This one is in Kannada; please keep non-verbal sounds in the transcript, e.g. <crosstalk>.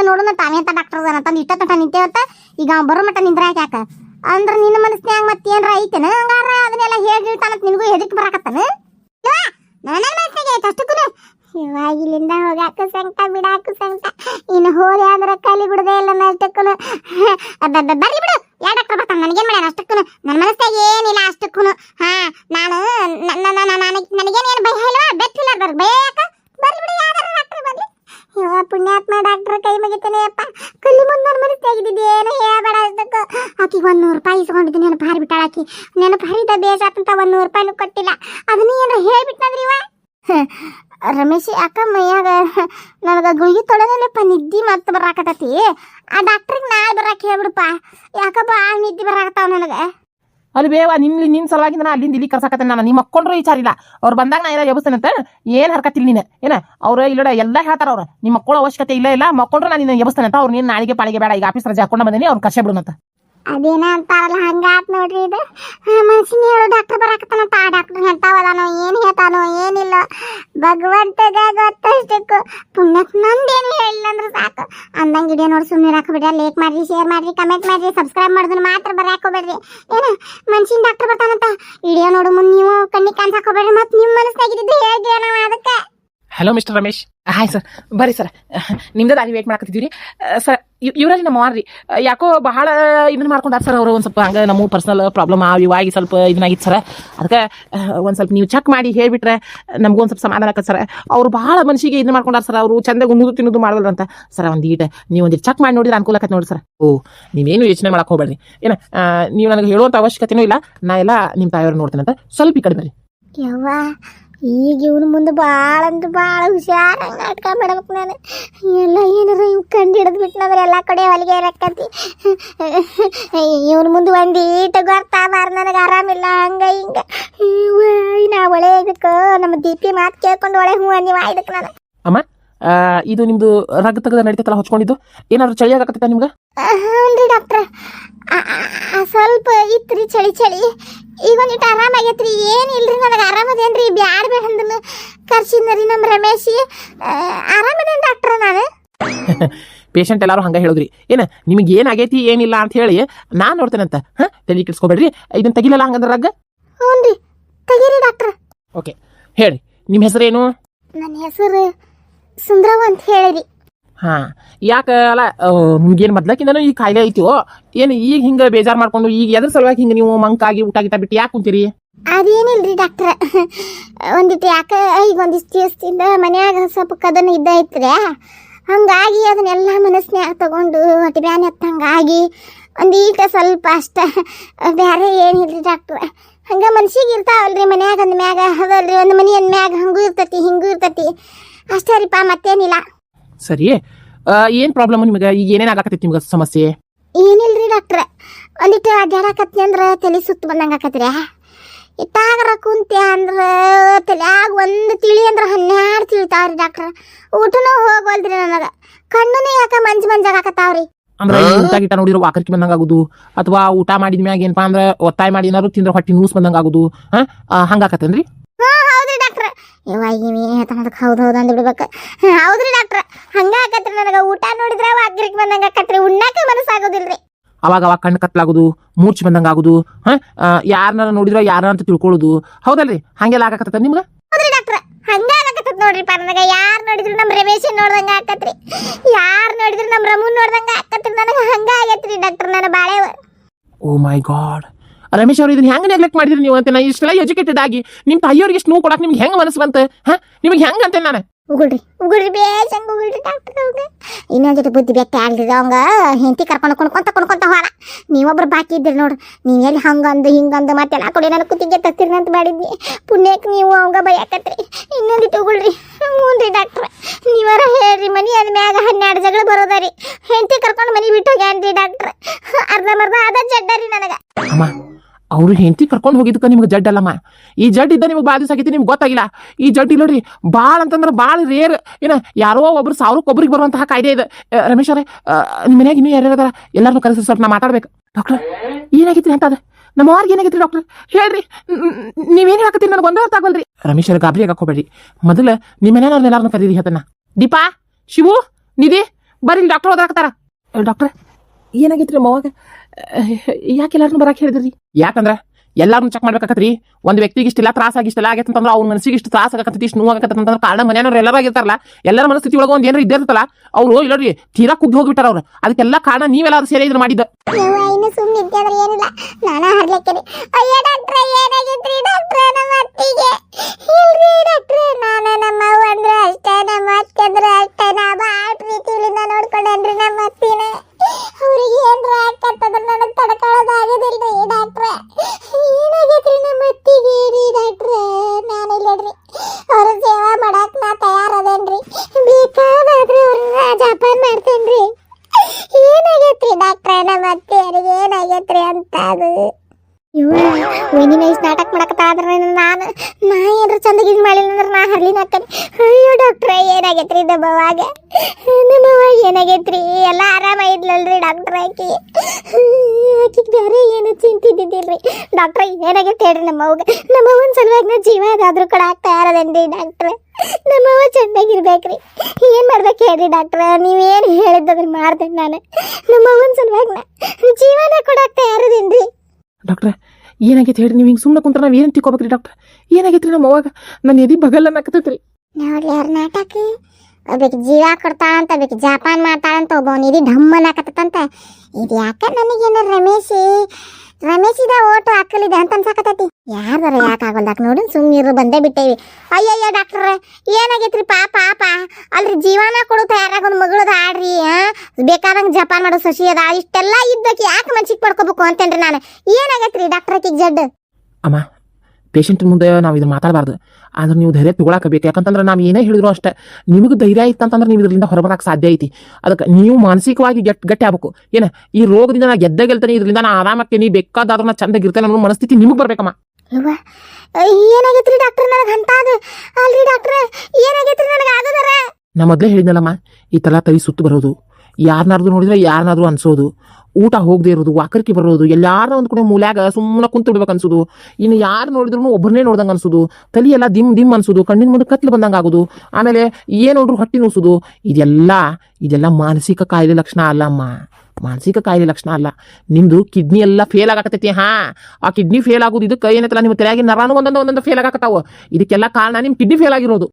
ಬಿಡು ನೋಡೋಣ ತಾವೇಂತ ಡಾಕ್ಟರ್ ಅದಾನ. ತಂದು ಇಷ್ಟ ತಟ ನಿಂತೇವತ್ತ ಈಗ ಅವ್ನು ಬರೋ ಮಟ್ಟ ನಿಂದ್ರ ಯಾಕ? ಅಂದ್ರ ನಿನ್ನ ಮನಸ್ನ್ಯಾಗ ಮತ್ತೇನ್ರ ಐತೇನ? ಹಂಗಾರ ಅದನ್ನೆಲ್ಲ ಹೇಳಿ ಹೇಳ್ತಾನಂತ ನಿನಗೂ ಹೆದರಿಕೆ ಬರಾಕತ್ತಾನ? ನನ್ನ ಮನಸ್ಸಿಗೆ ಐತೆ ಅಷ್ಟಕ್ಕೂನು ಇವಾಗ ಇಲ್ಲಿಂದ ಹೋಗಾಕ ಸಂಕಟ ಬಿಡಾಕ ಸಂಕಟ ಇನ್ನು ಹೋದೆ ಅಂದ್ರೆ ಕಲಿ ಬಿಡದೆ ಇಲ್ಲ ಅಷ್ಟಕ್ಕೂನು ಬರ್ಲಿ ಬಿಡು. ಯಾ ಡಾಕ್ಟರ್ ಬರ್ತಾನೆ? ನನಗೇನು ಮಾಡ್ಯಾನ? ಅಷ್ಟಕ್ಕೂ ನನ್ನ ಮನಸ್ಸಿಗೆ ಏನಿಲ್ಲ ಅಷ್ಟಕ್ಕೂ ಹಾ, ನಾನು ನನಗೇನೇನು ಆಕಿಗೆ ಒಂದು ನೂರು ರೂಪಾಯಿ ಇಸ್ಕೊಂಡಿದ್ದು ನೆನಪು ಹಾರಿ ಬಿಟ್ಟಾಳ ಆಕಿ ನೆನಪು ಹರಿದ ಬೇಜಾತಂತ ಒಂದು ನೂರು ರೂಪಾಯಿನೂ ಕೊಟ್ಟಿಲ್ಲ. ಅದನ್ನ ಏನಾರ ಹೇಳ್ಬಿಟ್ಟಿ ಇವ? ರಮೇಶ್ ಅಕ್ಕ ಮೈಯಾಗ ನನಗೆ ಗುಳಿಗೆ ತೊಳೆದಲ್ಲಪ್ಪ ನಿದ್ದಿ ಮತ್ತೆ ಬರಾಕತ್ತೈತಿ. ಆ ಡಾಕ್ಟ್ರಿಗೆ ನಾಳೆ ಬರಾಕ್ ಹೇಳ್ಬಿಡಪ್ಪ. ಯಾಕ ಆ ನಿದ್ದೆ ಬರಾಕತ್ತಾವ ನನಗೆ. ಅಲ್ಲಿ ಬೇವ ನಿನ್ ನಿನ್ ಸಲುವಾಗಿ ನಾನು ಅಲ್ಲಿಂದ ಇಲ್ಲಿ ಕರ್ಸಾಕತ್ತೆ ನಾನು. ನಿಮ್ಮ ಮಕ್ಕೊಂಡ್ರು ವಿಚಾರ ಇಲ್ಲ ಅವ್ರು ಬಂದಾಗ ನಾ ವ್ಯವಸ್ಥೆ ಅಂತ ಏನು ಹರ್ಕತ್ತಿಲ್ಲ ನೀನು? ಏನ? ಅವ್ರು ಇಲ್ಲಡ ಎಲ್ಲ ಹೇಳ್ತಾರ ಅವ್ರು. ನಿಮ್ಮ ಮಕ್ಕಳು ಅವಶ್ಯಕತೆ ಇಲ್ಲ ಇಲ್ಲ. ಮಕ್ಕೊಂಡ್ರು ನಾನು ನಿನ್ನ ಅಂತ. ಅವ್ರು ನೀನು ನಾಳೆಗೆ ಪಾಳಿಗೆ ಬೇಡ. ಈಗ ಆಫೀಸ್ ರಜೆ ಹಾಕೊಂಡು ಬಂದೇನಿ ಅವ್ರು ಕಷ್ಟ ಬಿಡುನಂತ ಅದೇನ ಅಂತಾರಲ್ಲ, ಹಂಗಾತ್ ನೋಡ್ರಿ ಇದು. ಮನ್ಸಿನ ಹೇಳು ಡಾಕ್ಟರ್ ಬರಾಕತ್ತಾನಂತ ಆ ಡಾಕ್ಟರ್ ಹೇಳ್ತಾವಲ್ಲ ಏನು ಹೇಳ್ತಾನೋ, ಏನಿಲ್ಲ. ಭಗವಂತಗ ಗೊತ್ತಷ್ಟಕ್ಕೂ. ಪುಣ್ಯಕ್ ನಂದೇನು ಹೇಳಿಲ್ಲ ಅಂದ್ರೆ ಸಾಕು. ಅಂದಂಗೆ ವಿಡಿಯೋ ನೋಡಿ ಸುಮ್ಮನೆ ಹಾಕೋಬೇಡ್ರಿ ಲೈಕ್ ಮಾಡ್ರಿ ಶೇರ್ ಮಾಡ್ರಿ ಕಮೆಂಟ್ ಮಾಡ್ರಿ ಸಬ್ಸ್ಕ್ರೈಬ್ ಮಾಡಿದ್ರೆ ಮಾತ್ರ ಬರಾಕ್ ಹೋಗ್ಬೇಡ್ರಿ. ಏನ, ಮನ್ಸಿನ ಡಾಕ್ಟರ್ ಬರ್ತಾನಂತ. ವಿಡಿಯೋ ನೋಡು ಮುಂದೆ ನೀವು, ಕಣ್ಣಿಗೆ ಕಾಣ್ಸಾಕೋಬೇಡ್ರಿ ಮತ್ತೆ ನಿಮ್ಮ ಮನಸ್ಸಾಗಿದ್ದು ಹೇಳಿದ್ರಿ ನಾವು ಅದಕ್ಕೆ. Hello mister Ramesh hi sir ಬರ್ರಿ ಸರ್ ನಿಮ್ದ ದಾರಿ ವೇಟ್ ಮಾಡಕತ್ತಿದ್ದೀವಿ ಸರ್ ಇವರಲ್ಲಿ ನಮ್ಮ ಮಾರ್ರಿ. ಯಾಕೋ ಬಹಳ ಇದನ್ನ ಮಾಡ್ಕೊಂಡಾರ ಸರ್ ಅವರು ಒಂದು ಸ್ವಲ್ಪ ಹಂಗೆ ನಮ್ಮ ಪರ್ಸನಲ್ ಪ್ರಾಬ್ಲಮ್ ಆ ಇವಾಗಿ ಸ್ವಲ್ಪ ಇದನ್ನಾಗಿತ್ತು ಸರ್ ಅದಕ್ಕೆ ಒಂದು ಸ್ವಲ್ಪ ನೀವು ಚೆಕ್ ಮಾಡಿ ಹೇಳಿಬಿಟ್ರೆ ನಮಗೂ ಒಂದು ಸ್ವಲ್ಪ ಸಮಾಧಾನ ಆಗತ್ತೆ ಸರ್ ಅವ್ರು ಭಾಳ ಮನುಷ್ಯಗೆ ಇದನ್ನ ಮಾಡ್ಕೊಂಡಾರ ಸರ್ ಅವರು ಚಂದ ಉಣ್ಣುದು ತಿನ್ನೋದು ಮಾಡಲ್ಲ ಅಂತ. ಸರ್ ಒಂದು ಈಟ. ನೀವು ಒಂದು ಚೆಕ್ ಮಾಡಿ ನೋಡಿದ್ರೆ ಅನುಕೂಲ ಆಕತ್ತೆ ನೋಡಿ ಸರ್ ಓ ನೀವೇನು ಯೋಚನೆ ಮಾಡಕ್ಕೆ ಹೋಗ್ಬೇಡ್ರಿ. ಏನ ಆ, ನೀವು ನನಗೆ ಹೇಳುವಂಥ ಅವಶ್ಯಕತೆನೂ ಇಲ್ಲ. ನಾ ಎಲ್ಲ ನಿಮ್ಮ ತಾಯಿಯವ್ರು ನೋಡ್ತೇನೆ ಅಂತ ಸ್ವಲ್ಪ ಈ ಕಡೆ ಬರ್ರಿ. ಯವ್ವ ಈಗ ಇವನು ಮುಂದೆ ಭಾಳ ಅಂದ್ರೆ ಭಾಳ ಹುಷಾರಂಗೆ ನಾಟಕ ಮಾಡ್ಬೇಕು ನಾನು. ಎಲ್ಲ ಏನಾರ ಇವ್ ಕಂಡು ಹಿಡಿದು ಬಿಟ್ನಂದ್ರೆ ಎಲ್ಲ ಕಡೆ ಹೊಲಿಗೆ ಇರಕ್ಕಂತಿ ಇವನ ಮುಂದೆ ಒಂದು ಈಟ ಗೊತ್ತಾಬಾರ್ದು ನನಗೆ ಆರಾಮಿಲ್ಲ ಹಂಗ ಹಿಂಗ. ನಾ ಒಳೆ ಇದಕ್ಕೆ ನಮ್ಮ ದೀಪಿ ಮಾತು ಕೇಳ್ಕೊಂಡು ಒಳೆ ಹ್ಞೂ ನೀವು ಇದಕ್ಕೆ ನಾನು. ಅಮ್ಮ ಇದು ನಿಮ್ದು ರಗ್ ತೆಗೆದ ನಡೀತಲ್ಲ ಹೊಚ್ಕೊಂಡಿದ್ದು ಏನಾದ್ರು ಚಳಿ ಆಗತ್ತ ನಿಮ್ಗೆ? ಹ್ಞೂ ಡಾಕ್ಟ್ರ. ಸ್ವಲ್ಪ ಇತ್ರಿ ಚಳಿ ಚಳಿ. ಈಗ ಒಂದಿಟ್ಟು ಏನು ಏನಿಲ್ರಿ ನನಗೆ ಆರಾಮದೇನ್ರಿ ಬ್ಯಾಡ ಬೇಡ ಅಂದನು ಕರ್ಸಿದ್ರಿ ನಮ್ಮ ರಮೇಶಿ. ಆರಾಮದೇನು ಡಾಕ್ಟ್ರ ನಾನು? <laughs> ಪೇಷಂಟ್ ಎಲ್ಲರೂ ಹಂಗ ಹೇಳಿದ್ರಿ. ಏನು ನಿಮಗೆ ಏನಾಗೈತಿ ಏನಿಲ್ಲ ಅಂತ ಹೇಳಿ ನಾನು ನೋಡ್ತೇನಂತ. ಹಾಂ? ತಲೆ ಕೆಡ್ಸ್ಕೊಬೇಡ್ರಿ ಇದನ್ನ ತೆಗಿಲಲ್ಲ ಹಂಗಂದ್ರ ರಗ್? ಹ್ಞೂ ರೀ ತೆಗೀರಿ ಡಾಕ್ಟ್ರ ಓಕೆ ಹೇಳಿ ನಿಮ್ಮ ಹೆಸರೇನು? ನನ್ನ ಹೆಸರು ಸುಂದರವ್ ಅಂತ ಹೇಳಿರಿ. ಹಾ, ಯಾಕೆ ಅಲ್ಲ ನಿಮ್ಗೇನು ಮೊದ್ಲಕ್ಕಿಂದನೂ ಈ ಕಾಯಿಲೆ ಐತಿವೋ ಏನು ಈಗ ಹಿಂಗ ಬೇಜಾರು ಮಾಡ್ಕೊಂಡು, ಈಗ ಎದ್ರ ಸಲುವಾಗಿ ಹಿಂಗ ನೀವು ಮಂಕಾಗಿ ಊಟ ಗಿಟ ಬಿಟ್ಟು ಯಾಕೆ ಕುಂತೀರಿ? ಅದೇನಿಲ್ರಿ ಡಾಕ್ಟ್ರ ಒಂದಿಟ್ಟು ಯಾಕೆ, ಈಗ ಒಂದಿಷ್ಟು ದಿವಸದಿಂದ ಮನ್ಯಾಗ ಸ್ವಲ್ಪ ಕದನ ಇದ್ದ ಐತ್ರಿ, ಹಂಗಾಗಿ ಅದನ್ನೆಲ್ಲ ಮನಸ್ನ್ಯಾಗ ತಗೊಂಡು ಹೊಟ್ಟೆ ಬ್ಯಾನೆ ಒಂದು ಈಗ ಸ್ವಲ್ಪ ಅಷ್ಟ ಬೇರೆ ಏನಿಲ್ರಿ ಡಾಕ್ಟ್ರ ಹಂಗ ಮನ್ಸಿಗೆ ಇರ್ತಾವಲ್ರಿ ಮನ್ಯಾಗ ಅಂದ ಮ್ಯಾಗ ಅದಲ್ರಿ ಒಂದು ಮನೆ ಅಂದ ಮ್ಯಾಗ ಹಂಗೂ ಇರ್ತತಿ, ಹಿಂಗೂ ಇರ್ತತಿ. ಅಷ್ಟೇ ರೀಪಾ ಮತ್ತೇನಿಲ್ಲ. ಸರಿ ಆ, ಏನ್ ಪ್ರಾಬ್ಲಮ್ ನಿಮಗೆ? ಈಗ ಏನೇನ್ ಆಗಕತ್ತೈತಿ ನಿಮ್ಗೆ ಸಮಸ್ಯೆ? ಏನಿಲ್ರಿ ಡಾಕ್ಟ್ರ ಒಂದಿಟ್ಟು ಅಡ್ಡಾಡಕತ್ತಿ ಅಂದ್ರ ತಲೆ ಸುತ್ತ ಬಂದಂಗ ಆಕತ್ರಿ ಇಟ್ಟಾಗರ ಕುಂತೆ ಅಂದ್ರ ತಲ್ಯಾಗ ಒಂದು ತಿಳಿ ಅಂದ್ರ ಹನ್ನೆರಡು ತಿಳಿತಾವ್ರಿ ಡಾಕ್ಟ್ರ ಊಟನೂ ಹೋಗೋಲ್ದ್ರಿ ನನಗ. ಕಣ್ಣುನೇ ಯಾಕ ಮಂಜ್ ಮಂಜಾಗತ್ತಾವ್ರಿ ಅಂದ್ರೆ ಊಟ ಗಿಟ ನೋಡಿರೋ ವಾಕರ್ಕಿ ಬಂದಂಗ ಆಗುದು ಅಥವಾ ಊಟ ಮಾಡಿದ ಮ್ಯಾಗ ಏನಪ್ಪಾ ಅಂದ್ರೆ ಒತ್ತಾಯ ಮಾಡಿ ಏನಾದ್ರು ತಿಂದ್ರೆ ಹೊಟ್ಟಿ ನೂಸ್ ಬಂದಂಗ ಆಗುದು ಹಾ ಹಂಗಾಕತ್ತೇನ್ರಿ? ಇವಾಗ ಇವಿ ಹೇಳ್ತಾನದಕ್ಕೆ ಹೌದು ಹೌದು ಅಂದ್ ಬಿಡ್ಬೇಕು. ಹ್ಮ್, ಹೌದ್ರಿ ಡಾಕ್ಟ್ರ ಹಂಗ ಆಕತ್ರಿ ನನಗ. ಊಟ ನೋಡಿದ್ರ ವಾಗ್ರಿಕ್ ಬಂದಂಗ ಆಕತ್ರಿ. ಉಣ್ಣಾಕ ಮನಸ್ಸಾಗೋದಿಲ್ರಿ. ಅವಾಗ ಅವಾಗ ಕಣ್ಣು ಕತ್ಲಾಗುದು ಮೂರ್ಛೆ ಬಂದಂಗ ಆಗುದು ಹ ಯಾರನ್ನ ನೋಡಿದ್ರ ಯಾರ ಅಂತ ತಿಳ್ಕೊಳ್ಳೋದು. ಹೌದಲ್ರಿ? ಹಂಗೆಲ್ಲ ಆಗಕತ್ತ ನಿಮ್ಗೆ? ಹೌದ್ರಿ ಡಾಕ್ಟ್ರ ಹಂಗ ಆಗಕತ್ತ ನೋಡ್ರಿ ನನಗ. ಯಾರ್ ನೋಡಿದ್ರು ನಮ್ ರಮೇಶ್ ನೋಡ್ದಂಗ ಆಕತ್ರಿ ಯಾರು ನೋಡಿದ್ರು ನಮ್ಮ ರಮು ನೋಡ್ದಂಗ ಆಕತ್ರಿ ನನಗ ಹಂಗ ಆಗೈತ್ರಿ ಡಾಕ್ಟರ್ ನನ್ನ ಬಾಳೆ ಓ ಮೈ ಗಾಡ್ ರಮೇಶ್ ಅವರು ಇದನ್ನ ಹೆಂಗ್ ನೆಗ್ಲೆಕ್ಟ್ ಮಾಡಿದ್ರಿ ನೀವು ಅಂತ ನಾ ಇಷ್ಟೆಲ್ಲ ಎಜುಕೇಟೆಡ್ ಆಗಿ ನಿಮ್ ತಾಯಿಯವ್ರಿಗೆ ಇಷ್ಟು ನೋವು ಕೊಡಕ್ ನಿಮ್ಗೆ ಹೆಂಗ್ ಮನಸ್ಸು ಬಂತ? ಹಾ? ನಿಮ್ಗೆ ಹೆಂಗ್ ಅಂತ ನಾನು? ಉಗುಳ್ರಿ ಉಗುಳ್ರಿ ಬೇಸ್ ಹಂಗ ಉಗುಳ್ರಿ ಡಾಕ್ಟರ್ ಇನ್ನೊಂದ್ ಜೊತೆ ಬುದ್ಧಿ ಬೆಟ್ಟ ಅವಂಗ. ಹೆಂಡತಿ ಕರ್ಕೊಂಡು ಕುಣ್ಕೊಂತ ಕೊಂಡ್ಕೊಂತ ಹೋದ ನೀವೊಬ್ರು ಬಾಕಿ ಇದ್ರಿ ನೋಡ್ರಿ. ನೀವ್ ಎಲ್ಲಿ ಹಂಗಂದು ಹಿಂಗಂದು ಮತ್ತೆಲ್ಲ ಕೊಡಿ ನನ್ನ ಕುತ್ತಿಗೆ ತತ್ತಿರಿ ಅಂತ ಮಾಡಿದ್ನಿ ಪುಣ್ಯಕ್ ನೀವು ಅವಂಗ ಬಯಕತ್ರಿ. ಇನ್ನೊಂದು ಉಗುಳ್ರಿ. ಮುಂದ್ರಿ ಡಾಕ್ಟ್ರ ನೀವರ ಹೇಳ್ರಿ ಮನಿ ಅದ ಮ್ಯಾಗ ಹನ್ನೆರಡು ಜಗಳ ಬರೋದರಿ ಹೆಂಡತಿ ಕರ್ಕೊಂಡು ಮನಿ ಬಿಟ್ಟು ಹೋಗ್ಯಾನ್ರಿ ಅರ್ಧ ಮರ್ಧ ಅದ ಜಡ್ಡರಿ ನನಗ. ಅಮ್ಮ ಅವ್ರು ಹೆಂಡತಿ ಕರ್ಕೊಂಡು ಹೋಗಿದ್ದಕ್ಕೆ ನಿಮ್ಗೆ ಜಡ್ ಅಲ್ಲಮ್ಮ? ಈ ಜಡ್ ಇದ್ದ ನಿಮ್ಗೆ ಭಾಳ ದಿವಸ ಆಗೈತಿ, ನಿಮ್ಗೆ ಗೊತ್ತಾಗಿಲ್ಲ. ಈ ಜಡ್ ಇಲ್ಲ ನೋಡ್ರಿ ಭಾಳ ಅಂತಂದ್ರೆ ಭಾಳ ರೇರ್ ಏನ, ಯಾರೋ ಒಬ್ರು ಸಾವಿರಕ್ಕೊಬ್ರಿಗೆ ಬರುವಂತಹ ಕಾಯ್ದೆ ಇದೆ. ರಮೇಶ್ ಅವರೇ ನಿಮ್ಮ ಮನ್ಯಾಗ ಇನ್ನೂ ಯಾರ್ಯಾರ ಎಲ್ಲಾರನ್ನೂ ಕರೆಸಿ ಸ್ವಲ್ಪ ನಾ ಮಾತಾಡ್ಬೇಕು. ಡಾಕ್ಟರ್ ಏನಾಗಿತ್ತು ಅಂತ ಅದ? ನಮ್ಮ ಅವ್ರಿಗೆ ಡಾಕ್ಟರ್? ಹೇಳ್ರಿ ನೀವೇನು ಹಾಕತ್ತೀರಿ ನನಗೆ ಒಂದೇ ಅರ್ಥ ಆಗಲ್ರಿ ರಮೇಶ್ ಅವ್ರ, ಗಾಬರಿ ಹಾಕೋಬೇಡಿ ಮೊದಲು ನಿಮ್ಮ ಮನೆಯವ್ರನ್ನ ಎಲ್ಲರನ್ನೂ ಕರೀರಿ ಅದನ್ನ ದೀಪಾ, ಶಿವು, ನಿಧಿ, ಬರ್ರಿ ಡಾಕ್ಟರ್ ಓದಾಕತ್ತಾರ ಡಾಕ್ಟರ್, ಏನಾಗೈತ್ರಿ ಮವಾಗ <laughs> ಯಾಕೆ ಎಲ್ಲಾರನ್ನು ಬರಕ್ಕೆ ಹೇಳಿದ್ರಿ? ಯಾಕಂದ್ರ ಎಲ್ಲಾರು ಚೆಕ್ ಮಾಡ್ಬೇಕಾಕತ್ರಿ. ಒಂದ್ ವ್ಯಕ್ತಿಗೆ ಇಷ್ಟೆಲ್ಲ ತ್ರಾಸ ಆಗಿಷ್ಟೆಲ್ಲ ಆಗೈತೆ ಅಂತಂದ್ರೆ ಅವ್ನ ಮನಸ್ಸಿಗೆ ಇಷ್ಟು ತ್ರಾಸ ಆಗತ್ತೆ ಇಷ್ಟು ನೋವು ಆಗತ್ತೆ ಅಂತಂದ್ರೆ ಕಾರಣ ಮನೆಯವ್ರು ಎಲ್ಲರೂ ಆಗಿರ್ತಾರಲ್ಲ ಎಲ್ಲರ ಮನಸ್ಥಿತಿ ಒಳಗೆ ಒಂದ್ ಏನಾರ ಇದ್ದೇ ಇರ್ತಲ್ಲ ಅವ್ರು ಇಲ್ಲರಿ ತೀರಾ ಕುಗ್ಗಿ ಹೋಗ್ಬಿಟ್ಟಾರ ಅವ್ರು. ಅದಕ್ಕೆಲ್ಲ ಕಾರಣ ನೀವೆಲ್ಲ ಸೇರಿ ಇದನ್ನ ಮಾಡಿದ್ದು. ಯವ್ವ ಇನ್ನು ಸುಮ್ಮನೆ ನಮ್ಮವ್ವ ಏನಾಗೈತ್ರಿ? ಎಲ್ಲ ಆರಾಮ ಇದ್ಲಲ್ರಿ ಡಾಕ್ಟರ್ ಆಕಿ. ಆಕಿಗೆ ಬೇರೆ ಏನು ಚಿಂತಿದ್ದಿದ್ದಿಲ್ರಿ ಡಾಕ್ಟ್ರ ಏನಾಗೈತೆ ಹೇಳ್ರಿ ನಮ್ಮವ್ಗೆ ನಮ್ಮವ್ವನ ಸಲುವಾಗಿ ನಾ ಜೀವ ಅದಾದ್ರೂ ಕೂಡ ಆಗ್ತಾ ಇರೋದೇನ್ರಿ ಡಾಕ್ಟ್ರೆ ನಮ್ಮವ್ವ ಚೆನ್ನಾಗಿರ್ಬೇಕ್ರಿ ಏನು ಮಾಡ್ಬೇಕು ಹೇಳ್ರಿ ಡಾಕ್ಟ್ರ ನೀವೇನು ಹೇಳಿದ್ದದನ್ನ ಮಾಡ್ತೇನೆ ನಾನು. ನಮ್ಮವ್ವನ ಸಲುವಾಗಿ ನಾ ಜೀವನ ಕೊಡಾಕ್ತಾ ಯಾರದೇನ್ರಿ ಡಾಕ್ಟ್ರೆ ಏನಾಗೈತೆ ಹೇಳ್ರಿ? ನೀವು ಹಿಂಗೆ ಸುಮ್ಮನೆ ಕುಂತ್ರ ನಾವು ಏನು ತಿಕ್ಕೋಬೇಕ್ರಿ ಡಾಕ್ಟ್ರ್ ಏನಾಗೈತ್ರಿ ನಮ್ಮ ಅವಾಗ ನನ್ನ ಎದಿ ಬಗಲ್ಲ ಅನ್ನಕತ್ತೈತ್ರಿ ನೋಡ್ಲಿ ಅವ್ರ ನಾಟಕ? ಒಬ್ಬಕ್ಕೆ ಜೀವ ಕೊಡ್ತಾಳಂತ ಅಂತ ಜಾಪಾನ್ ಮಾಡ್ತಾಳಂತ ಒಬ್ಬ ಇಡೀ ಢಮ್ಮನ್ ಹಾಕತ್ತಂತ. ಇದು ಯಾಕೆ ನನಗೇನ ರಮೇಶಿ, ರಮೇಶಿದ ಓಟು ಹಾಕಲಿದೆ ಅಂತ ಅನ್ಸಾಕತ್ತೈತಿ. ಯಾರ ಯಾಕೆ ಆಗೋಲ್ದಾಕ ನೋಡಿ ಸುಮ್ಮನಿರು ಬಂದೇ ಬಿಟ್ಟೇವಿ. ಅಯ್ಯಯ್ಯೋ ಡಾಕ್ಟರ್, ಏನಾಗೈತ್ರಿ ಪಾಪ ಪಾಪ. ಅಲ್ರಿ ಜೀವನ ಕೊಡು ತಯಾರಾಗ ಒಂದು ಮಗಳದ ಆಡ್ರಿ ಬೇಕಾದಂಗ ಜಪಾನ್ ಮಾಡೋ ಸಸಿ ಅದ, ಇಷ್ಟೆಲ್ಲ ಇದ್ದಕ್ಕೆ ಯಾಕೆ ಮನ್ಸಿಗೆ ಪಡ್ಕೋಬೇಕು ಅಂತೇನ್ರಿ ನಾನು. ಏನಾಗೈತ್ರಿ ಡಾಕ್ಟರ್ ಕಿಗ್ ಜಡ್? ಅಮ್ಮ ಪೇಷಂಟ್ ಮುಂದೆ ನಾವು ಇದನ್ನ ಮಾತಾಡಬಾರ್ದು. ಆದ್ರೆ ನೀವು ಧೈರ್ಯ ತಗೊಳಕಬೇಕು. ಯಾಕಂತಂದ್ರೆ ನಾವು ಏನೇ ಹೇಳಿದ್ರು ಅಷ್ಟೇ ನಿಮಗೆ ಧೈರ್ಯ ಇತ್ತಂತಂದ್ರೆ ನೀವು ಇದರಿಂದ ಹೊರಬರಕ್ಕೆ ಸಾಧ್ಯ ಐತಿ. ಅದಕ್ಕೆ ನೀವು ಮಾನಸಿಕವಾಗಿ ಗಟ್ ಗಟ್ಟಿ ಆಗ್ಬೇಕು. ಏನ ಈ ರೋಗದಿಂದ ನಾನು ಗೆದ್ದ ಗೆಲ್ತೇನೆ ಇದರಿಂದ ನಾನು ಆರಾಮಕ್ಕೆ ನೀ ಬೇಕಾದಾದ್ರೂ ನಾ ಇರ್ತೇನೆ ಅನ್ನೋ ಮನಸ್ಥಿತಿ ನಿಮಗೆ ಬರಬೇಕಮ್ಮ. ಏನಾಗೈತ್ರಿ ಡಾಕ್ಟರ್ ನನಗೆ ಅಂತಾದು ಅಲ್ರಿ ಡಾಕ್ಟ್ರ ಏನಾಗೈತ್ರಿ ನನಗೆ ಆಗದರ? ನಾ ಮೊದಲೇ ಹೇಳಿದ್ನಲ್ಲಮ್ಮ ಈ ಥರ ತವಿ ಸುತ್ತು ಬರೋದು. ಯಾರನ್ನಾದ್ರೂ ನೋಡಿದ್ರೆ ಯಾರನ್ನಾದ್ರೂ ಅನ್ಸೋದು. ಊಟ ಹೋಗದೆ ಇರೋದು, ವಾಕರ್ಕಿ ಬರೋದು ಎಲ್ಲಾರ ಒಂದು ಕಡೆ ಮೂಲ್ಯಾಗ ಸುಮ್ಮನೆ ಕುಂತು ಬಿಡ್ಬೇಕು ಅನ್ಸೋದು. ಇನ್ನು ಯಾರು ನೋಡಿದ್ರು ಒಬ್ಬರನ್ನೇ ನೋಡ್ದಂಗೆ ಅನ್ಸೋದು. ತಲೆ ಎಲ್ಲ ದಿಮ್ ದಿಮ್ ಅನ್ಸೋದು, ಕಣ್ಣಿನ ಮುಂದೆ ಕತ್ಲು ಬಂದಂಗೆ ಆಗೋದು. ಆಮೇಲೆ ಏನು ನೋಡ್ರು ಹೊಟ್ಟೆ ನುಸೋದು. ಇದೆಲ್ಲ ಇದೆಲ್ಲ ಮಾನಸಿಕ ಕಾಯಿಲೆ ಲಕ್ಷಣ ಅಲ್ಲಮ್ಮ ಮಾನಸಿಕ ಕಾಯಿಲೆ ಲಕ್ಷಣ ಅಲ್ಲ. ನಿಮ್ದು ಕಿಡ್ನಿ ಎಲ್ಲ ಫೇಲ್ ಆಗಕತ್ತೈತಿ, ಹಾ. ಆ ಕಿಡ್ನಿ ಫೇಲ್ ಆಗೋದು ಇದಕ್ಕೆ ಏನೈತಲ್ಲ, ನಿಮ್ಮ ತಲೆಯಾಗಿ ನರಾನು ಒಂದೊಂದು ಒಂದೊಂದು ಫೇಲ್ ಆಗಕತ್ತಾವ. ಇದಕ್ಕೆಲ್ಲ ಕಾರಣ ನಿಮ್ಮ ಕಿಡ್ನಿ ಫೇಲ್ ಆಗಿರೋದು.